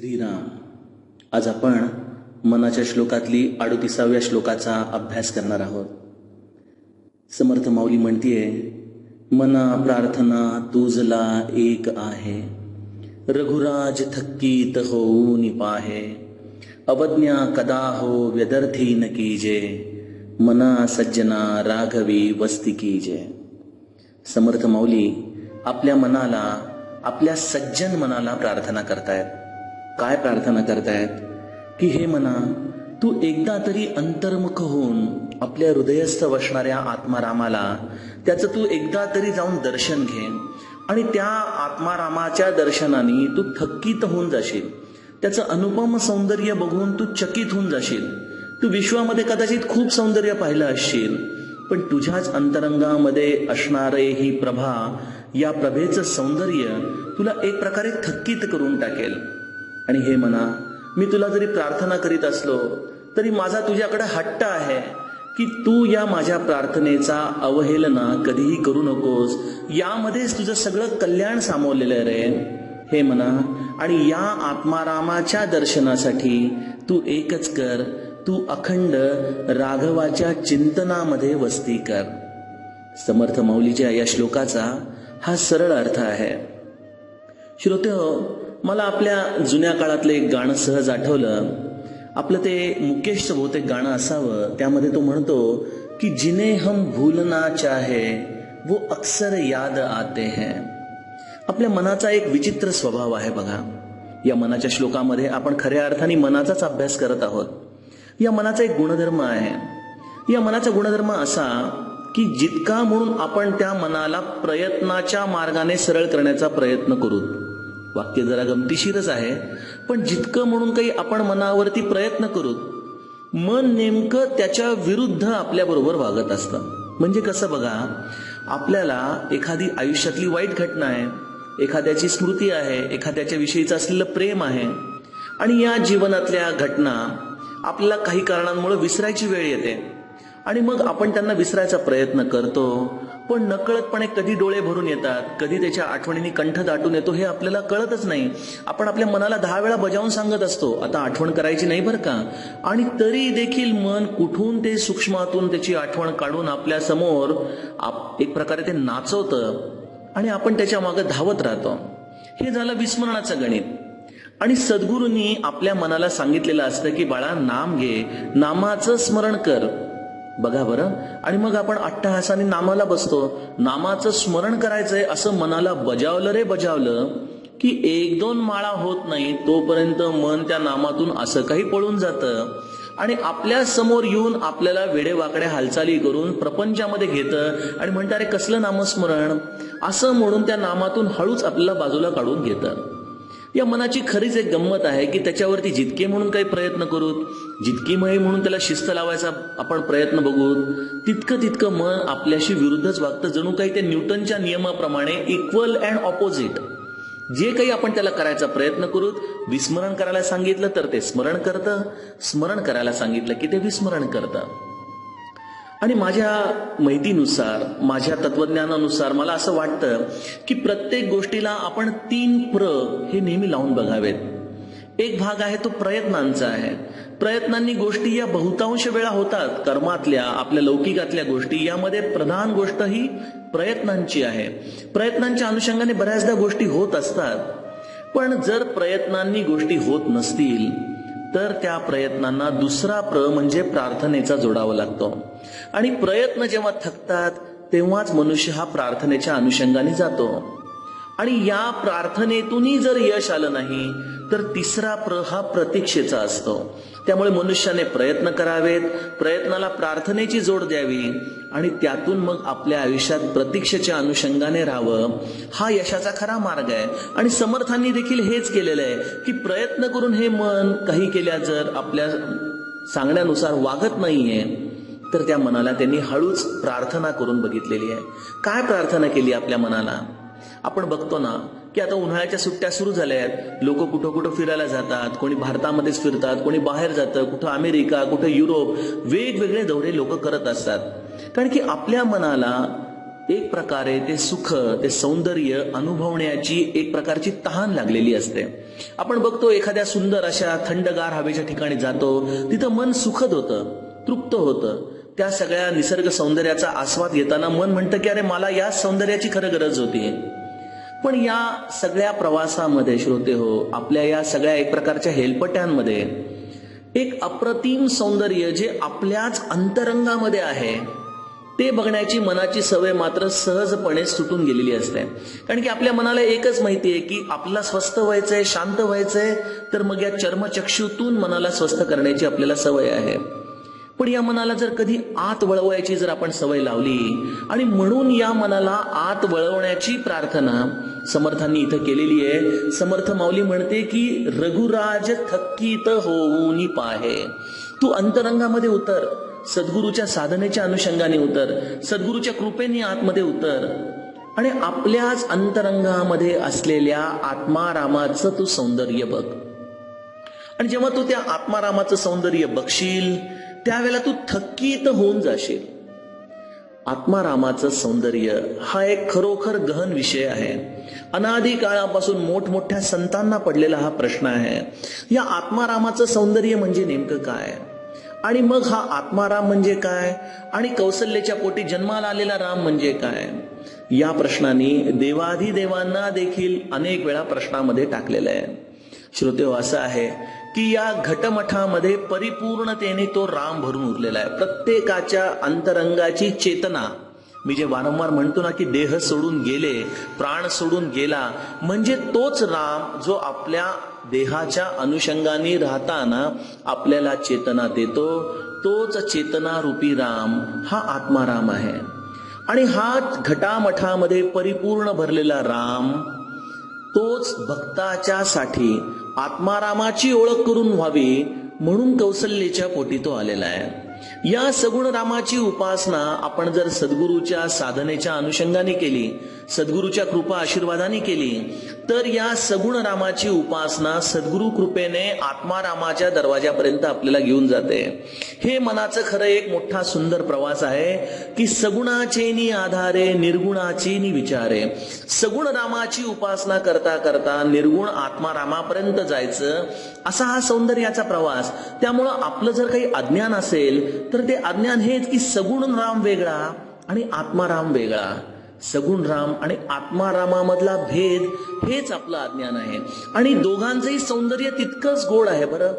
श्रीराम. आज आपण मनाच्या श्लोकातली अडोतीसाव्या श्लोकाचा अभ्यास करणार आहोत. समर्थ माऊली म्हणतीये मना प्रार्थना तुझला एक आहे. रघुराज थक्कीत हो निपाहे अवज्ञा कदा हो व्यदर्थी न कीजे. मना सज्जना राघवी वस्ती कीजे. समर्थ माऊली आपल्या मनाला आपल्या सज्जन मनाला प्रार्थना करतायत. काय प्रार्थना करतायत? की हे मना तू एकदा तरी अंतर्मुख होऊन आपल्या हृदयस्थ वसणाऱ्या आत्मारामाला त्याचं तू एकदा तरी जाऊन दर्शन घे आणि त्या आत्मारामाच्या दर्शनाने तू थक्कीत होऊन जाशील. त्याचं अनुपम सौंदर्य बघून तू चकित होऊन जाशील. तू विश्वामध्ये कदाचित खूप सौंदर्य पाहिलं असशील पण तुझ्याच अंतरंगामध्ये असणारे ही प्रभा या प्रभेचं सौंदर्य तुला एक प्रकारे थक्कीत करून टाकेल. आणि हे म्हणा मी तुला जरी प्रार्थना करीत असलो तरी माझा तुझ्याकडे हट्ट आहे की तू या माझ्या प्रार्थनेचा अवहेलना कधीही करू नकोस. यामध्येच तुझं सगळं कल्याण सामावलेलं रे. हे म्हणा आणि या आत्मारामाच्या दर्शनासाठी तू एकच कर तू अखंड राघवाच्या चिंतनामध्ये वस्ती कर. समर्थ माऊलीच्या या श्लोकाचा हा सरळ अर्थ आहे. श्रोते हो मला आपल्या जुन्या काळातलं एक गाणं सहज आठवलं. आपलं ते मुकेशचं बहुतेक गाणं असावं. त्यामध्ये तो म्हणतो की जिने हम भूलना चाहे वो अक्सर याद आते हैं. आपल्या मनाचा एक विचित्र स्वभाव आहे बघा. या मनाच्या श्लोकामध्ये आपण खऱ्या अर्थाने मनाचाच अभ्यास करत आहोत. या मनाचा एक गुणधर्म आहे. या मनाचा गुणधर्म असा की जितका म्हणून आपण त्या मनाला प्रयत्नाच्या मार्गाने सरळ करण्याचा प्रयत्न करू. वाक्य जरा गमतीशीरच आहे. पण जितकं म्हणून काही आपण मनावरती प्रयत्न करू मन नेमकं त्याच्या विरुद्ध आपल्याबरोबर वागत असतं. म्हणजे कसं बघा आपल्याला एखादी आयुष्यातली वाईट घटना आहे एखाद्याची स्मृती आहे एखाद्याच्या विषयीचं असलेलं प्रेम आहे आणि या जीवनातल्या घटना आपल्याला काही कारणांमुळे विसरायची वेळ येते. आणि मग आपण त्यांना विसरायचा प्रयत्न करतो पण नकळतपणे कधी डोळे भरून येतात कधी त्याच्या आठवणींनी कंठ दाटून येतो हे आपल्याला कळतच नाही. आपण आपल्या मनाला दहा वेळा बजावून सांगत असतो आता आठवण करायची नाही बरं का? आणि तरी देखील मन कुठून ते सूक्ष्मातून त्याची आठवण काढून आपल्यासमोर एक प्रकारे ते नाचवतं आणि आपण त्याच्यामागे धावत राहतो. हे झालं विस्मरणाचं गणित. आणि सद्गुरूंनी आपल्या मनाला सांगितलेलं असतं की बाळा नाम घे. नामाचं स्मरण कर. बघा बरं. आणि मग आपण अट्टहासाने नामाला बसतो. नामाचं स्मरण करायचंय असं मनाला बजावलं रे बजावलं की एक दोन माळा होत नाही तोपर्यंत मन त्या नामातून असं काही पळून जातं. आणि आपल्यासमोर येऊन आपल्याला वेडेवाकड्या हालचाली करून प्रपंचामध्ये घेतं. आणि म्हणतं अरे कसलं नामस्मरण? असं म्हणून त्या नामातून हळूच आपल्याला बाजूला काढून घेतं. या मनाची खरीच एक गंमत आहे की त्याच्यावरती जितके म्हणून काही प्रयत्न करूत जितकी मय म्हणून त्याला शिस्त लावायचा आपण प्रयत्न बघू तितकं तितकं मन आपल्याशी विरुद्धच वागतं. जणू काही ते न्यूटनच्या नियमाप्रमाणे इक्वल अँड ऑपोजिट जे काही आपण त्याला करायचा प्रयत्न करूत विस्मरण करायला सांगितलं तर ते स्मरण करतं स्मरण करायला सांगितलं की ते विस्मरण करतं. आणि माझ्या माहितीनुसार माझ्या तत्वज्ञानानुसार मला असं वाटतं की प्रत्येक गोष्टीला आपण तीन प्र हे नेहमी लावून बघावेत. एक भाग आहे तो प्रयत्नांचा आहे. प्रयत्नांनी गोष्टी या बहुतांश वेळा होतात. कर्मातल्या आपल्या लौकिकातल्या गोष्टी यामध्ये प्रधान गोष्ट ही प्रयत्नांची आहे. प्रयत्नांच्या अनुषंगाने बऱ्याचदा गोष्टी होत असतात. पण जर प्रयत्नांनी गोष्टी होत नसतील तर त्या प्रयत्नांना दुसरा प्र म्हणजे प्रार्थनेचा जोडावा लागतो. आणि प्रयत्न जेव्हा थकतात तेव्हाच मनुष्य हा प्रार्थनेच्या अनुषंगाने जातो. आणि या प्रार्थनेतूनही जर यश आलं नाही तर तिसरा प्र हा प्रतीक्षेचा असतो. त्यामुळे मनुष्याने प्रयत्न करावेत प्रयत्नाला प्रार्थनेची जोड द्यावी आणि त्यातून मग आपल्या आयुष्यात प्रतीक्षेच्या अनुषंगाने राहावं. हा यशाचा खरा मार्ग आहे. आणि समर्थांनी देखील हेच केलेलं आहे की प्रयत्न करून हे मन काही केल्या जर आपल्या सांगण्यानुसार वागत नाहीये तर त्या मनाला त्यांनी हळूच प्रार्थना करून बघितलेली आहे. काय प्रार्थना केली आपल्या मनाला? आपण बघतो ना की आता उन्हाळ्याच्या सुट्ट्या सुरू झाल्या आहेत लोक कुठं कुठं फिरायला जातात कोणी भारतामध्येच फिरतात कोणी बाहेर जातं कुठं अमेरिका कुठं युरोप वेगवेगळे दौरे लोक करत असतात. कारण की आपल्या मनाला एक प्रकारे ते सुख ते सौंदर्य अनुभवण्याची एक प्रकारची तहान लागलेली असते. आपण बघतो एखाद्या सुंदर अशा थंडगार हवेच्या ठिकाणी जातो तिथं मन सुखद होतं तृप्त होतं. त्या सगळ्या निसर्ग सौंदर्याचा आस्वाद घेताना मन म्हणतं की अरे मला या सौंदर्याची खरं गरज होती पण या सगळ्या प्रवासामध्ये श्रोते हो आपल्या या सगळ्या एक प्रकारच्या हेलपट्यांमध्ये एक अप्रतिम सौंदर्य जे आपल्याच अंतरंगामध्ये आहे ते बघण्याची मनाची सवय मात्र सहजपणे सुटून गेलेली असते. कारण की आपल्या मनाला एकच माहिती आहे की आपल्याला स्वस्थ व्हायचंय शांत व्हायचंय तर मग या चर्मचक्षुतून मनाला स्वस्थ करण्याची आपल्याला सवय आहे. पण या मनाला जर कधी आत वळवायची जर आपण सवय लावली आणि म्हणून या मनाला आत वळवण्याची प्रार्थना समर्थांनी इथं केलेली आहे. समर्थ माऊली म्हणते की रघुराज थकीत होऊनी पाहे. तू अंतरंगामध्ये उतर सद्गुरूच्या साधनेच्या अनुषंगाने उतर सद्गुरूच्या कृपेने आतमध्ये उतर आणि आपल्याच अंतरंगामध्ये असलेल्या आत्मारामाचं तू सौंदर्य बघ. आणि जेव्हा तू त्या आत्मारामाचं सौंदर्य बघशील त्यावेळेला तू थकीत होऊन जाशील. आत्मारामाचं सौंदर्य हा एक खरोखर गहन विषय आहे. अनादी काळापासून मोठमोठ्या संतांना पडलेला हा प्रश्न आहे. या आत्मारामाचं सौंदर्य म्हणजे नेमकं काय? आणि मग हा आत्माराम म्हणजे काय? आणि कौशल्याच्या पोटी जन्माला आलेला राम म्हणजे काय? या प्रश्नांनी देवाधिदेवांना देखील अनेक वेळा प्रश्नामध्ये टाकलेलं आहे. श्रोते असं आहे की या घटमठामध्ये परिपूर्णतेने तो राम भरून उरलेला आहे. प्रत्येकाच्या अंतरंगाची चेतना. मी जे वारंवार म्हणतो ना की देह सोडून गेले प्राण सोडून गेला म्हणजे तोच राम जो आपल्या देहाच्या अनुषंगाने राहताना आपल्याला चेतना देतो तोच चेतना रूपी राम हा आत्माराम आहे. आणि हा घटामठामध्ये परिपूर्ण भरलेला राम तोच भक्ताच्या साठी आत्मारामाची ओळख करून व्हावी म्हणून कौसल्येच्या पोटी तो आलेला आहे. या सगुण रामाची उपासना आपण जर सद्गुरूच्या साधनेच्या अनुषंगाने केली सद्गुरूच्या कृपा आशीर्वादाने केली तर या सगुण रामाची उपासना सद्गुरु कृपेने आत्मारामाच्या दरवाजापर्यंत आपल्याला घेऊन जाते. हे मनाचं खरं एक मोठा सुंदर प्रवास आहे की सगुणाचेनी आधारे निर्गुणाची विचारे. सगुण रामाची उपासना करता करता निर्गुण आत्मारामापर्यंत जायचं असा हा सौंदर्याचा प्रवास. त्यामुळं आपलं जर काही अज्ञान असेल तर ते अज्ञान हेच की सगुण राम वेगळा आणि आत्माराम वेगळा. सगुण राम आणि आत्मारामामधला भेद हेच आपलं अज्ञान आहे. आणि दोघांचंही सौंदर्य तितकंच गोड आहे बरं.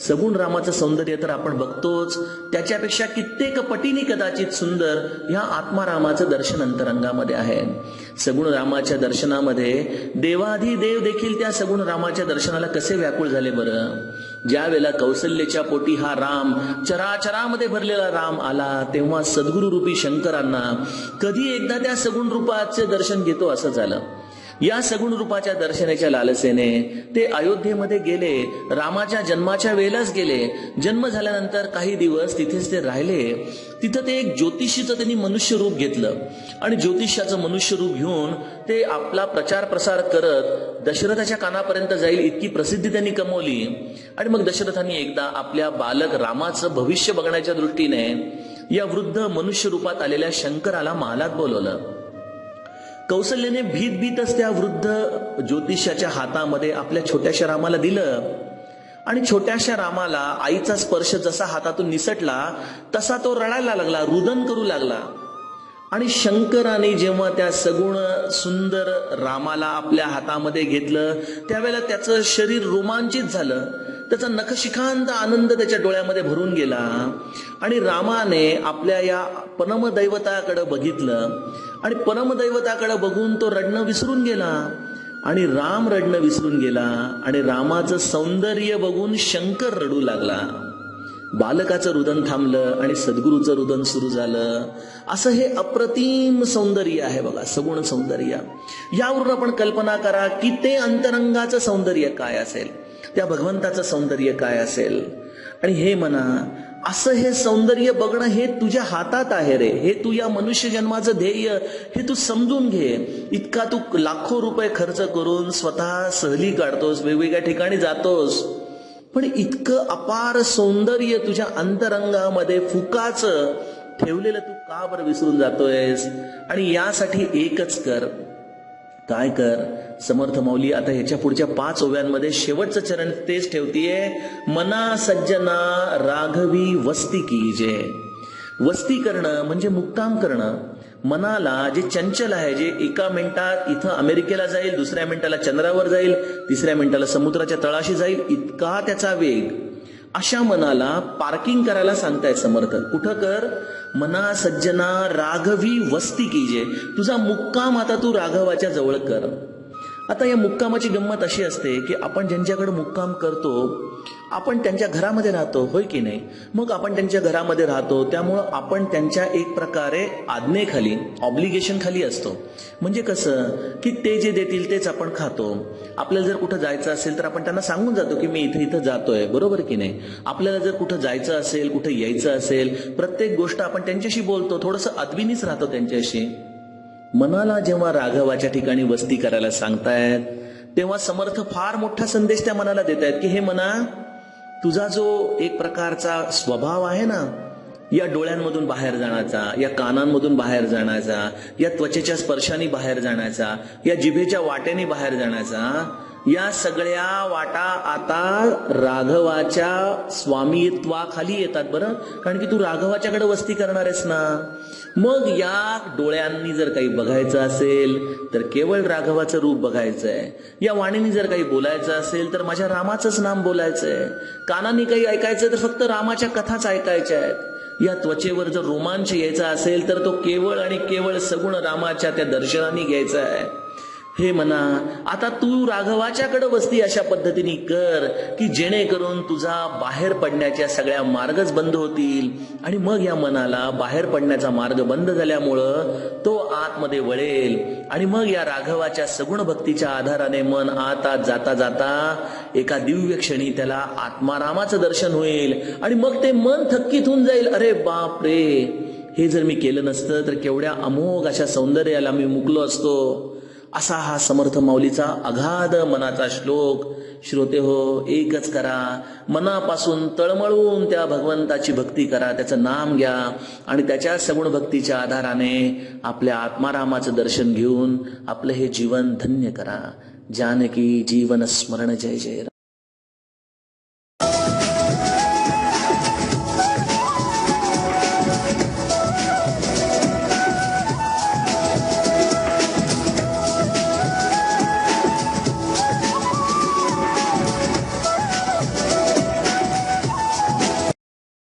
सगुण रामाचं सौंदर्य तर आपण बघतोच. त्याच्यापेक्षा कित्येक पटीने कदाचित सुंदर ह्या आत्मारामाचं दर्शन अंतरंगामध्ये आहे. सगुण रामाच्या दर्शनामध्ये देवाधी देव देखील त्या सगुण रामाच्या दर्शनाला कसे व्याकुळ झाले बरं? ज्या वेळेला कौशल्याच्या पोटी हा राम चराचरामध्ये भरलेला राम आला तेव्हा सद्गुरु रूपी शंकरांना कधी एकदा त्या सगुण रूपाचे दर्शन घेतो असं झालं. या सगुण रूपाच्या दर्शनाच्या लालसेने ते अयोध्येमध्ये गेले रामाच्या जन्माच्या वेळेलाच गेले. जन्म झाल्यानंतर काही दिवस तिथेच ते राहिले. तिथं ते एक ज्योतिषीचं त्यांनी मनुष्य रूप घेतलं. आणि ज्योतिषाचं मनुष्य रूप घेऊन ते आपला प्रचार प्रसार करत दशरथाच्या कानापर्यंत जाईल इतकी प्रसिद्धी त्यांनी कमवली. आणि मग दशरथांनी एकदा आपल्या बालक रामाचं भविष्य बघण्याच्या दृष्टीने या वृद्ध मनुष्य रूपात आलेल्या शंकराला महालात बोलवलं. कौशल्याने भीत भीतच त्या वृद्ध ज्योतिषाच्या हातामध्ये आपल्या छोट्याशा रामाला दिलं. आणि छोट्याशा रामाला आईचा स्पर्श जसा हातातून निसटला तसा तो रडायला लागला रुदन करू लागला. आणि शंकराने जेव्हा त्या सगुण सुंदर रामाला आपल्या हातामध्ये घेतलं त्यावेळेला त्याचं शरीर रोमांचित झालं. त्याचा नखशिखांत आनंद त्याच्या डोळ्यामध्ये भरून गेला. आणि रामाने आपल्या या परमदैवताकडं बघितलं. आणि परमदैवताकडं बघून तो रडणं विसरून गेला. आणि राम रडणं विसरून गेला. आणि रामाचं सौंदर्य बघून शंकर रडू लागला. बालकाचं रुदन थांबलं आणि सद्गुरूचं रुदन सुरू झालं. असं हे अप्रतिम सौंदर्य आहे बघा सगुण सौंदर्य. यावरून आपण कल्पना करा की ते अंतरंगाचं सौंदर्य काय असेल? त्या भगवंताचं सौंदर्य काय असेल? आणि हे म्हणा असं हे सौंदर्य बघणं हे तुझ्या हातात आहे रे. हे तू या मनुष्य जन्माचं ध्येय हे तू समजून घे. इतका तू लाखो रुपये खर्च करून स्वतः सहली काढतोस वेगवेगळ्या ठिकाणी जातोस. पण इतकं अपार सौंदर्य तुझ्या अंतरंगामध्ये फुकाचं ठेवलेलं तू का बरं विसरून जातोयस? आणि यासाठी एकच कर. काय कर? समर्थ मौली आता ह्याच्या पुढच्या पाच ओव्यांमध्ये शेवटचं चरण तेच ठेवतीये. मना सज्जना राघवी वस्ती की जे वस्ती करणं म्हणजे मुक्काम करणं. मनाला जे चंचल आहे जे एका मिनिटात इथं अमेरिकेला जाईल दुसऱ्या मिनिटाला चंद्रावर जाईल तिसऱ्या मिनिटाला समुद्राच्या तळाशी जाईल इतका त्याचा वेग. अशा मनाला पार्किंग करायला सांगतायत समर्थ कुठं कर? मना सज्जना राघवी वस्ती कीजे. तुझा मुक्काम आता तू राघवाच्या जवळ कर. आता या मुक्कामाची गंमत अशी असते की आपण ज्यांच्याकडे मुक्काम करतो आपण त्यांच्या घरामध्ये राहतो होय की नाही? मग आपण त्यांच्या घरामध्ये राहतो त्यामुळं आपण त्यांच्या एक प्रकारे आज्ञेखाली ऑब्लिगेशन खाली असतो. म्हणजे कसं? की ते जे देतील तेच आपण खातो. आपल्याला जर कुठं जायचं असेल तर आपण त्यांना सांगून जातो की मी इथं इथं जातोय बरोबर की नाही? आपल्याला जर कुठं जायचं असेल कुठं यायचं असेल प्रत्येक गोष्ट आपण त्यांच्याशी बोलतो थोडंसं अद्विनीच राहतो त्यांच्याशी. मनाला जेव्हा राघवाच्या ठिकाणी वस्ती करायला सांगतायत तेव्हा समर्थ फार मोठा संदेश त्या मनाला देत आहेत की हे मना तुझा जो एक प्रकारचा स्वभाव आहे ना या डोळ्यांमधून बाहेर जाण्याचा या कानांमधून बाहेर जाण्याचा या त्वचेच्या स्पर्शाने बाहेर जाण्याचा या जिभेच्या वाट्याने बाहेर जाण्याचा या सगळ्या वाटा आता राघवाच्या स्वामित्वाखाली येतात बरं? कारण की तू राघवाच्याकडे वस्ती करणार आहेस ना. मग या डोळ्यांनी जर काही बघायचं असेल तर केवळ राघवाचं रूप बघायचंय. या वाणीने जर काही बोलायचं असेल तर माझ्या रामाचंच नाम बोलायचंय. कानाने काही ऐकायचं तर फक्त रामाच्या कथाच ऐकायच्या आहेत. या त्वचेवर जर रोमांच यायचा असेल तर तो केवळ आणि केवळ सगुण रामाच्या त्या दर्शनाने घ्यायचा आहे. हे म्हणा आता तू राघवाच्याकडे बसती अशा पद्धतीने कर की जेणेकरून तुझा बाहेर पडण्याच्या सगळ्या मार्गच बंद होतील. आणि मग या मनाला बाहेर पडण्याचा मार्ग बंद झाल्यामुळं तो आतमध्ये वळेल. आणि मग या राघवाच्या सगुण भक्तीच्या आधाराने मन आता जाता जाता एका दिव्य क्षणी त्याला आत्मारामाचं दर्शन होईल. आणि मग ते मन थक्कीत होऊन जाईल. अरे बाप रे हे जर मी केलं नसतं तर केवढ्या अमोघ अशा सौंदर्याला मी मुकलो असतो. असा हा समर्थ माऊलीचा अगाध मनाचा श्लोक. श्रोते हो एकच करा. मनापासून तळमळून त्या भगवंताची भक्ती करा. त्याचं नाम घ्या. आणि त्याच्या सगुण भक्तीच्या आधाराने आपल्या आत्मारामाचं दर्शन घेऊन आपलं हे जीवन धन्य करा. जानकी जीवन स्मरण. जय जय राम.